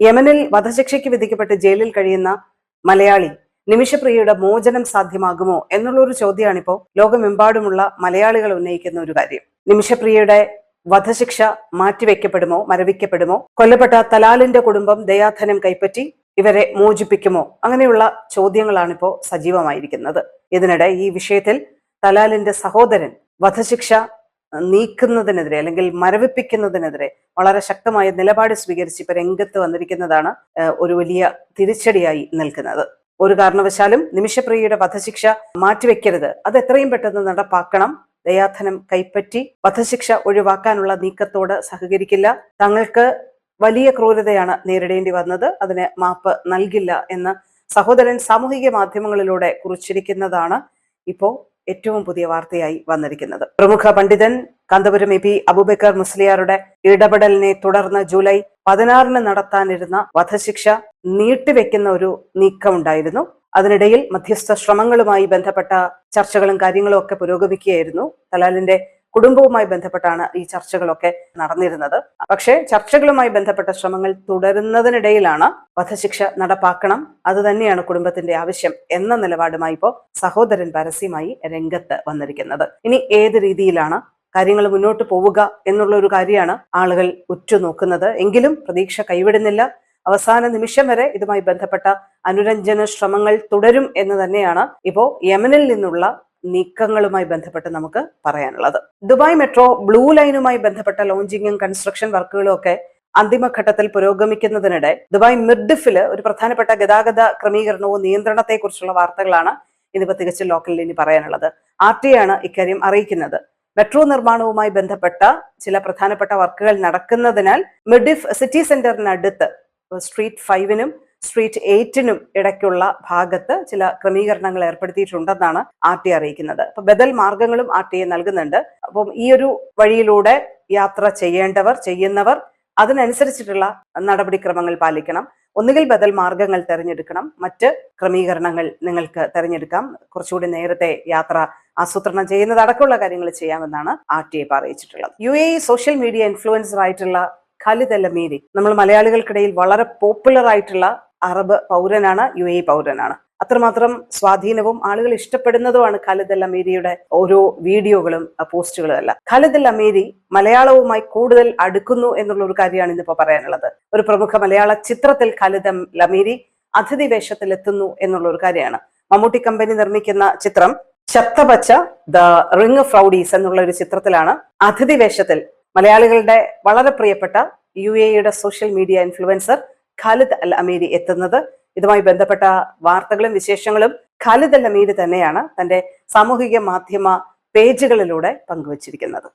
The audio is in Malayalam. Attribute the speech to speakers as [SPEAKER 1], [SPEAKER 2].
[SPEAKER 1] യമനിൽ വധശിക്ഷയ്ക്ക് വിധിക്കപ്പെട്ട് ജയിലിൽ കഴിയുന്ന മലയാളി നിമിഷപ്രിയയുടെ മോചനം സാധ്യമാകുമോ എന്നുള്ള ഒരു ചോദ്യമാണിപ്പോ ലോകമെമ്പാടുമുള്ള മലയാളികൾ ഉന്നയിക്കുന്ന ഒരു കാര്യം. നിമിഷപ്രിയയുടെ വധശിക്ഷ മാറ്റിവെക്കപ്പെടുമോ മരവിക്കപ്പെടുമോ? കൊല്ലപ്പെട്ട തലാലിന്റെ കുടുംബം ദയാധനം കൈപ്പറ്റി ഇവരെ മോചിപ്പിക്കുമോ? അങ്ങനെയുള്ള ചോദ്യങ്ങളാണിപ്പോ സജീവമായിരിക്കുന്നത്. ഇതിനിടെ ഈ വിഷയത്തിൽ തലാലിന്റെ സഹോദരൻ വധശിക്ഷ നീക്കുന്നതിനെതിരെ അല്ലെങ്കിൽ മരവിപ്പിക്കുന്നതിനെതിരെ വളരെ ശക്തമായ നിലപാട് സ്വീകരിച്ച് ഇപ്പൊ രംഗത്ത് വന്നിരിക്കുന്നതാണ് ഒരു വലിയ തിരിച്ചടിയായി നിൽക്കുന്നത്. ഒരു കാരണവശാലും നിമിഷപ്രിയയുടെ വധശിക്ഷ മാറ്റിവെക്കരുത്. അത് എത്രയും പെട്ടെന്ന് നടപ്പാക്കണം. ദയാധനം കൈപ്പറ്റി വധശിക്ഷ ഒഴിവാക്കാനുള്ള നീക്കത്തോട് സഹകരിക്കില്ല. തങ്ങൾക്ക് വലിയ ക്രൂരതയാണ് നേരിടേണ്ടി വന്നത്. അതിന് മാപ്പ് നൽകില്ല എന്ന് സഹോദരൻ സാമൂഹിക മാധ്യമങ്ങളിലൂടെ കുറിച്ചിരിക്കുന്നതാണ് ഇപ്പോ ഏറ്റവും പുതിയ വാർത്തയായി വന്നിരിക്കുന്നത്. പ്രമുഖ പണ്ഡിതൻ കാന്തപുരം എ പി അബുബക്കർ മുസ്ലിയാരുടെ ഇടപെടലിനെ തുടർന്ന് ജൂലൈ പതിനാറിന് നടത്താനിരുന്ന വധശിക്ഷ നീട്ടിവെക്കുന്ന ഒരു നീക്കമുണ്ടായിരുന്നു. അതിനിടയിൽ മധ്യസ്ഥ ശ്രമങ്ങളുമായി ബന്ധപ്പെട്ട ചർച്ചകളും കാര്യങ്ങളും ഒക്കെ പുരോഗമിക്കുകയായിരുന്നു. തലാലിന്റെ കുടുംബവുമായി ബന്ധപ്പെട്ടാണ് ഈ ചർച്ചകളൊക്കെ നടന്നിരുന്നത്. പക്ഷേ ചർച്ചകളുമായി ബന്ധപ്പെട്ട ശ്രമങ്ങൾ തുടരുന്നതിനിടയിലാണ് വധശിക്ഷ നടപ്പാക്കണം. അത് തന്നെയാണ് കുടുംബത്തിന്റെ ആവശ്യം എന്ന നിലപാടുമായി ഇപ്പോൾ സഹോദരൻ പരസ്യമായി രംഗത്ത് വന്നിരിക്കുന്നത്. ഇനി ഏത് രീതിയിലാണ് കാര്യങ്ങൾ മുന്നോട്ട് പോവുക എന്നുള്ള ഒരു കാര്യമാണ് ആളുകൾ ഉറ്റുനോക്കുന്നത്. എങ്കിലും പ്രതീക്ഷ കൈവിടുന്നില്ല. അവസാന നിമിഷം വരെ ഇതുമായി ബന്ധപ്പെട്ട അനുരഞ്ജന ശ്രമങ്ങൾ തുടരും എന്ന് തന്നെയാണ് ഇപ്പോ യമനിൽ നിന്നുള്ള നീക്കങ്ങളുമായി ബന്ധപ്പെട്ട് നമുക്ക് പറയാനുള്ളത്. ദുബായ് മെട്രോ ബ്ലൂ ലൈനുമായി ബന്ധപ്പെട്ട ലോഞ്ചിങ്ങും കൺസ്ട്രക്ഷൻ വർക്കുകളും ഒക്കെ അന്തിമഘട്ടത്തിൽ പുരോഗമിക്കുന്നതിനിടെ ദുബായ് മിർഡിഫിൽ ഒരു പ്രധാനപ്പെട്ട ഗതാഗത ക്രമീകരണവും നിയന്ത്രണത്തെക്കുറിച്ചുള്ള വാർത്തകളാണ് ഇതിപ്പോ തികച്ചും ലോക്കലിൽ ഇനി പറയാനുള്ളത്. ആർ ടി ആണ് ഇക്കാര്യം അറിയിക്കുന്നത്. മെട്രോ നിർമ്മാണവുമായി ബന്ധപ്പെട്ട ചില പ്രധാനപ്പെട്ട വർക്കുകൾ നടക്കുന്നതിനാൽ മിഡിഫ് സിറ്റി സെന്ററിനടുത്ത് സ്ട്രീറ്റ് ഫൈവിനും സ്ട്രീറ്റ് എയ്റ്റിനും ഇടയ്ക്കുള്ള ഭാഗത്ത് ചില ക്രമീകരണങ്ങൾ ഏർപ്പെടുത്തിയിട്ടുണ്ടെന്നാണ് ആർ ടി അറിയിക്കുന്നത്. അപ്പൊ ബദൽ മാർഗങ്ങളും ആർ ടി നൽകുന്നുണ്ട്. അപ്പം ഈ ഒരു വഴിയിലൂടെ യാത്ര ചെയ്യേണ്ടവർ ചെയ്യുന്നവർ അതിനനുസരിച്ചിട്ടുള്ള നടപടിക്രമങ്ങൾ പാലിക്കണം. ഒന്നുകിൽ ബദൽ മാർഗങ്ങൾ തിരഞ്ഞെടുക്കണം. മറ്റ് ക്രമീകരണങ്ങൾ നിങ്ങൾക്ക് തിരഞ്ഞെടുക്കാം. കുറച്ചുകൂടി നേരത്തെ യാത്ര ആസൂത്രണം ചെയ്യുന്നത് അടക്കമുള്ള കാര്യങ്ങൾ ചെയ്യാമെന്നാണ് ആർ ടി എ അറിയിച്ചിട്ടുള്ളത്. U A social media influencer ആയിട്ടുള്ള ഖാലിദ് അൽ നമ്മൾ മലയാളികൾക്കിടയിൽ വളരെ പോപ്പുലർ ആയിട്ടുള്ള അറബ് പൗരനാണ് യു എ പൗരനാണ്. അത്രമാത്രം സ്വാധീനവും ആളുകൾ ഇഷ്ടപ്പെടുന്നതുമാണ് ഖാലിദ് അൽ അമീരിയുടെ ഓരോ വീഡിയോകളും പോസ്റ്റുകളും എല്ലാം. ഖാലിദ് അൽ അമീരി മലയാളവുമായി കൂടുതൽ അടുക്കുന്നു എന്നുള്ള ഒരു കാര്യമാണ് ഇന്നിപ്പോ പറയാനുള്ളത്. ഒരു പ്രമുഖ മലയാള ചിത്രത്തിൽ ഖാലിദ് അൽ അമീരി അതിഥി വേഷത്തിൽ എത്തുന്നു എന്നുള്ള ഒരു കാര്യമാണ്. മമ്മൂട്ടി കമ്പനി നിർമ്മിക്കുന്ന ചിത്രം ചത്തപച്ച ദ റിങ് ഫ്രൗഡീസ് എന്നുള്ള ഒരു ചിത്രത്തിലാണ് അതിഥി വേഷത്തിൽ മലയാളികളുടെ വളരെ പ്രിയപ്പെട്ട യു എയുടെ social media influencer Khalid Al Ameeri എത്തുന്നത്. ഇതുമായി ബന്ധപ്പെട്ട വാർത്തകളും വിശേഷങ്ങളും ഖാലിദ് അൽ അമീരി തന്നെയാണ് തന്റെ സാമൂഹിക മാധ്യമ പേജുകളിലൂടെ പങ്കുവച്ചിരിക്കുന്നത്.